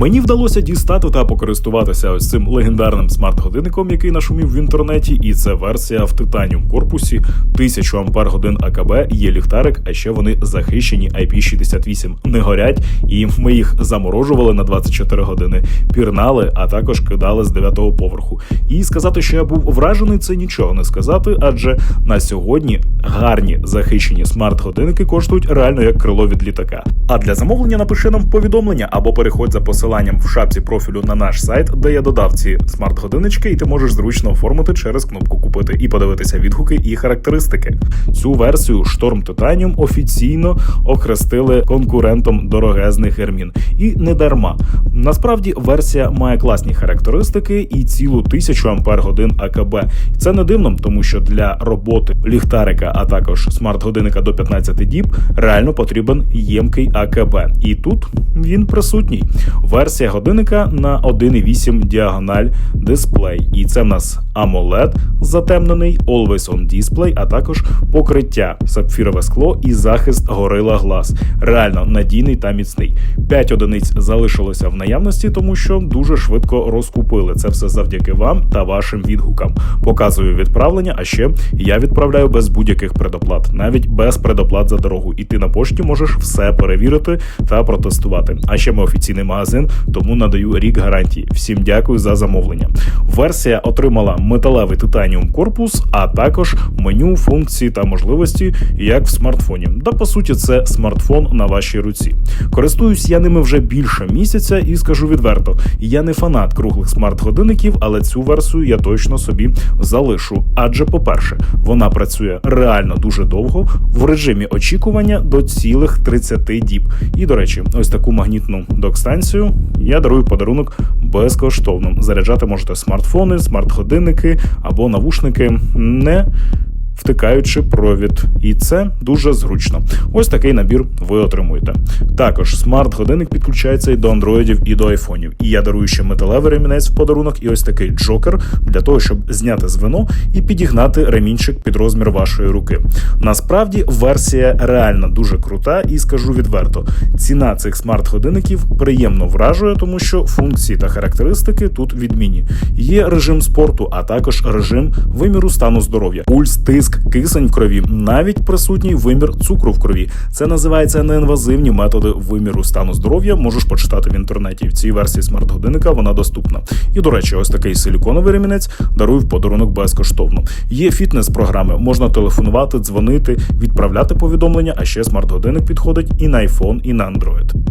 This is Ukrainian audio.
Мені вдалося дістати та покористуватися ось цим легендарним смарт-годинником, який нашумів в інтернеті, і це версія в титаніум корпусі 1000 ампер годин АКБ. Є ліхтарик, а ще вони захищені IP68. Не горять, і ми їх заморожували на 24 години, пірнали, а також кидали з 9-го поверху. І сказати, що я був вражений, це нічого не сказати, адже на сьогодні гарні захищені смарт-годинники коштують реально як крило від літака. А для замовлення напиши нам повідомлення або переходь за посиланням в шапці профілю на наш сайт, де я додав ці смарт-годиночки, і ти можеш зручно оформити через кнопку купити і подивитися відгуки і характеристики. Цю версію Storm Titanium офіційно охрестили конкурентом дорогезних Hermin. І не дарма. Насправді версія має класні характеристики і цілу 1000 ампер годин АКБ. Це не дивно, тому що для роботи ліхтарика, а також смарт-годинника до 15 діб, реально потрібен ємкий АКБ. І тут він присутній. Версія годинника на 1,8 діагональ дисплей. І це в нас AMOLED затемнений, Always On Display, а також покриття сапфірове скло і захист Gorilla Glass. Реально надійний та міцний. 5 одиниць залишилося в наявності, тому що дуже швидко розкупили. Це все завдяки вам та вашим відгукам. Показую відправлення, а ще я відправляю без будь-яких предоплат, навіть без предоплат за дорогу. І ти на пошті можеш все перевірити та протестувати. А ще ми офіційний магазин, тому надаю рік гарантії. Всім дякую за замовлення. Версія отримала металевий титаніум корпус, а також меню, функції та можливості, як в смартфоні. Да, по суті, це смартфон на вашій руці. Користуюсь я ними вже більше місяця і скажу відверто: я не фанат круглих смарт-годинників, але цю версію я точно собі залишу. Адже, по-перше, вона працює реально дуже довго в режимі очікування до цілих 30 діб. І, до речі, ось таку магнітну док-станцію я дарую подарунок безкоштовно. Заряджати можете смартфони, смарт-годинники або навушники не втикаючи провід, і це дуже зручно. Ось такий набір ви отримуєте. Також смарт-годинник підключається і до андроїдів, і до айфонів. І я дарую ще металевий ремінець в подарунок, і ось такий джокер для того, щоб зняти звено і підігнати ремінчик під розмір вашої руки. Насправді версія реально дуже крута, і скажу відверто, ціна цих смарт-годинників приємно вражує, тому що функції та характеристики тут відмінні. Є режим спорту, а також режим виміру стану здоров'я, пульс, тиск, кисень в крові, навіть присутній вимір цукру в крові. Це називається неінвазивні методи виміру стану здоров'я. Можеш почитати в інтернеті. В цій версії смарт-годинника вона доступна. І до речі, ось такий силіконовий ремінець дарую в подарунок безкоштовно. Є фітнес-програми, можна телефонувати, дзвонити, відправляти повідомлення. А ще смарт-годинник підходить і на iPhone, і на Android.